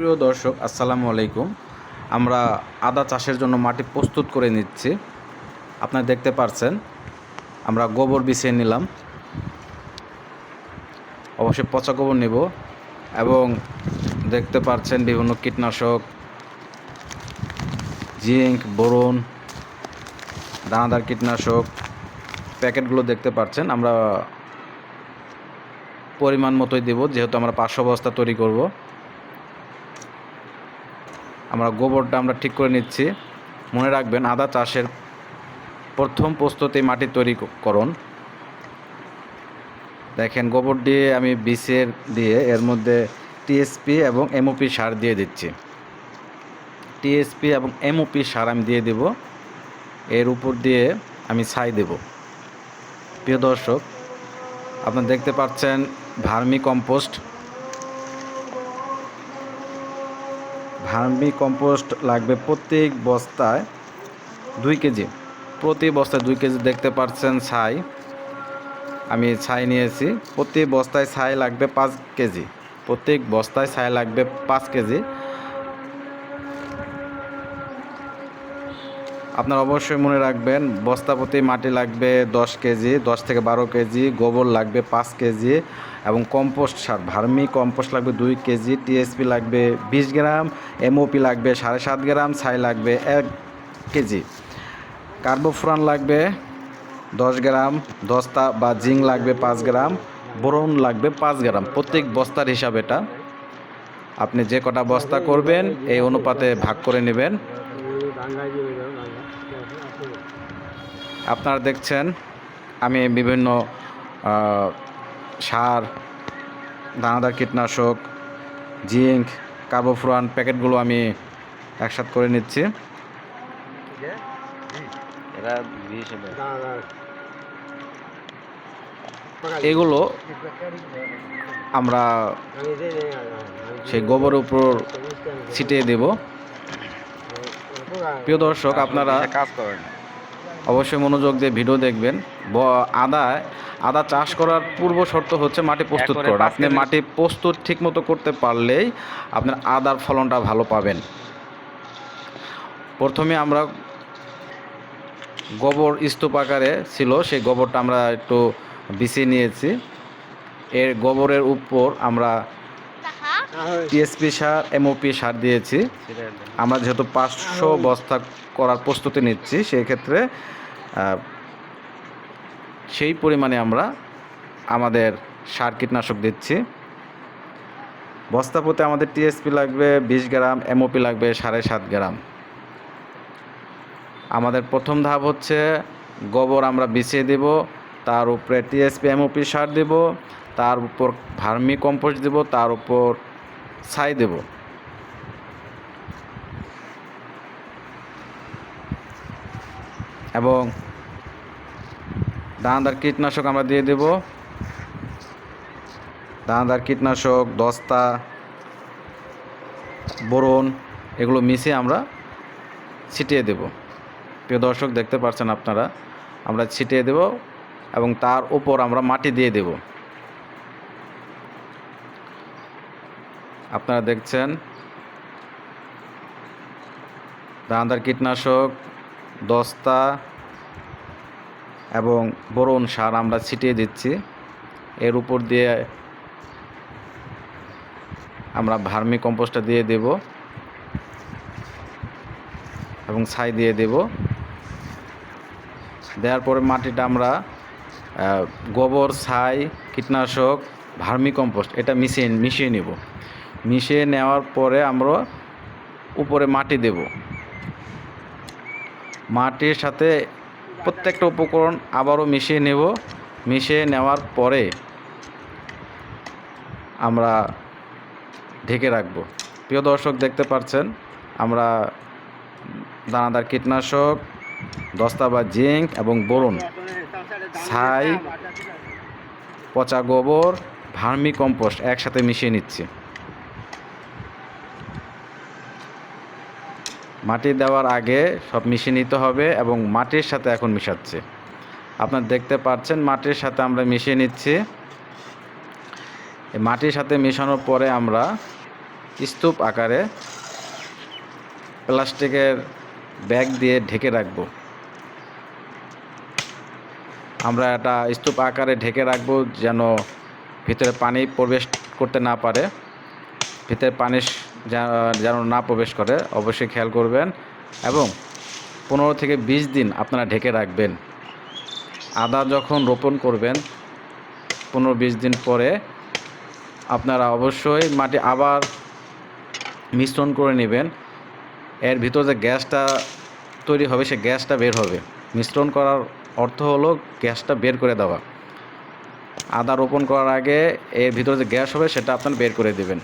প্রিয় দর্শক, আসসালামু আলাইকুম। আমরা আদা চাষের জন্য মাটি প্রস্তুত করে নিচ্ছি। আপনারা দেখতে পারছেন, আমরা গোবর বিছিয়ে নিলাম। অবশ্যই পচা গোবর নেব এবং দেখতে পাচ্ছেন বিভিন্ন কীটনাশক, জিঙ্ক, বোরন, দানাদার কীটনাশক, প্যাকেটগুলো দেখতে পাচ্ছেন আমরা পরিমাণ মতোই দেব, যেহেতু আমরা পাঁচশো বস্তা তৈরি করব। আমরা গোবরটা আমরা ঠিক করে নিচ্ছি। মনে রাখবেন, আদা চাষের প্রথম প্রস্তুতি মাটি তৈরি করুন দেখেন, গোবর দিয়ে আমি বিষের দিয়ে এর মধ্যে টিএসপি এবং এমওপি সার দিয়ে দিচ্ছি। টিএসপি এবং এমওপি সার আমি দিয়ে দেব। এর উপর দিয়ে আমি ছাই দেব। প্রিয় দর্শক, আপনারা দেখতে পাচ্ছেন ভার্মি কম্পোস্ট। ভার্মি কম্পোস্ট লাগবে প্রত্যেক বস্তায় দুই কেজি। প্রতি বস্তায় দুই কেজি দেখতে পাচ্ছেন ছাই। আমি ছাই নিয়েছি। প্রতি বস্তায় ছাই লাগবে পাঁচ কেজি। প্রত্যেক বস্তায় ছাই লাগবে পাঁচ কেজি। আপনার অবশ্যই মনে রাখবেন, বস্তা প্রতি মাটি লাগবে দশ কেজি, দশ থেকে বারো কেজি, গোবর লাগবে পাঁচ কেজি এবং কম্পোস্ট সার, ভার্মি কম্পোস্ট লাগবে দুই কেজি, টিএসপি লাগবে বিশ গ্রাম, এমওপি লাগবে সাড়ে সাত গ্রাম, ছাই লাগবে এক কেজি। কার্বোফ্রান লাগবে দশ গ্রাম, দস্তা বা জিং লাগবে পাঁচ গ্রাম, বোরন লাগবে পাঁচ গ্রাম। প্রত্যেক বস্তার হিসাব এটা। আপনি যে কটা বস্তা করবেন, এই অনুপাতে ভাগ করে নেবেন। আপনারা দেখছেন আমি বিভিন্ন সার দানাদার কীটনাশক জিঙ্ক কার্বোফ্রান প্যাকেটগুলো আমি একসাথে করে নিচ্ছি। এগুলো আমরা সেই গোবরের উপর ছিটিয়ে দেব। প্রিয় দর্শক আপনারা কাজ করেন। অবশ্যই মনোযোগ দিয়ে ভিডিও দেখবেন। আদা আদা চাষ করার পূর্ব শর্ত হচ্ছে মাটি প্রস্তুত করা আপনি মাটি প্রস্তুত ঠিকমতো করতে পারলেই আপনার আদার ফলনটা ভালো পাবেন। প্রথমে আমরা গোবর স্তূপ আকারে ছিল সেই গোবরটা আমরা একটু বিছিয়ে নিয়েছি। এর গোবরের উপর আমরা টিএসপি সার, এমওপি সার দিয়েছি। আমরা যেহেতু পাঁচশো বস্তা করার প্রস্তুতি নিচ্ছি সেই ক্ষেত্রে সেই পরিমাণে আমরা আমাদের সার কীটনাশক দিচ্ছি। বস্তা প্রতি আমাদের টিএসপি লাগবে বিশ গ্রাম, এমওপি লাগবে সাড়ে সাত গ্রাম। আমাদের প্রথম ধাপ হচ্ছে গোবর আমরা বিছিয়ে দেব, তার উপরে টিএসপি, এমওপি সার দেব, তার উপর ভার্মি কম্পোস্ট দেব, তার উপর ছাই দেব। এবং দানাদার কীটনাশক আমরা দিয়ে দেব। দানাদার কীটনাশক, দস্তা, বোরন, এগুলো মিশিয়ে আমরা ছিটিয়ে দেব। প্রিয় দর্শক, দেখতে পাচ্ছেন আপনারা, আমরা ছিটিয়ে দেব এবং তার উপর আমরা মাটি দিয়ে দেব। আপনারা দেখছেন দানাদার কীটনাশক, দস্তা এবং বোরন সার আমরা ছিটিয়ে দিচ্ছি। এর উপর দিয়ে আমরা ভার্মি কম্পোস্টটা দিয়ে দেব এবং ছাই দিয়ে দেব। দেওয়ার পরে মাটিটা আমরা গোবর, ছাই, কীটনাশক, ভার্মি কম্পোস্ট, এটা মিশিয়ে মিশিয়ে নেব। মিশিয়ে নেওয়ার পরে আমরা উপরে মাটি দেব। মাটির সাথে প্রত্যেকটা উপকরণ আবারও মিশিয়ে নেব। মিশিয়ে নেওয়ার পরে আমরা ঢেকে রাখব। প্রিয় দর্শক, দেখতে পাচ্ছেন, আমরা দানাদার কীটনাশক দস্তা বা জিঙ্ক এবং বোরন, ছাই, পচা গোবর, ভার্মি কম্পোস্ট একসাথে মিশিয়ে নিচ্ছি। মাটি দেওয়ার আগে সব মিশিয়ে নিতে হবে এবং মাটির সাথে এখন মিশাচ্ছে। আপনার দেখতে পাচ্ছেন মাটির সাথে আমরা মিশিয়ে নিচ্ছি। মাটির সাথে মেশানোর পরে আমরা স্তূপ আকারে প্লাস্টিকের ব্যাগ দিয়ে ঢেকে রাখব। আমরা এটা স্তূপ আকারে ঢেকে রাখব যেন ভিতরে পানি প্রবেশ করতে না পারে। ভিতরে পানি স- যা- যেন না প্রবেশ করে, অবশ্যই খেয়াল করবেন এবং পনেরো থেকে বিশ দিন আপনারা ঢেকে রাখবেন। আদা যখন রোপণ করবেন, পনেরো বিশ দিন পরে আপনারা অবশ্যই মাটি আবার মিশ্রণ করে নেবেন। এর ভিতর যে গ্যাসটা তৈরি হবে, সে গ্যাসটা বের হবে। মিশ্রণ করার অর্থ হলো গ্যাসটা বের করে দেওয়া। আদা রোপণ করার আগে এর ভিতরে যে গ্যাস হবে, সেটা আপনার বের করে দেবেন।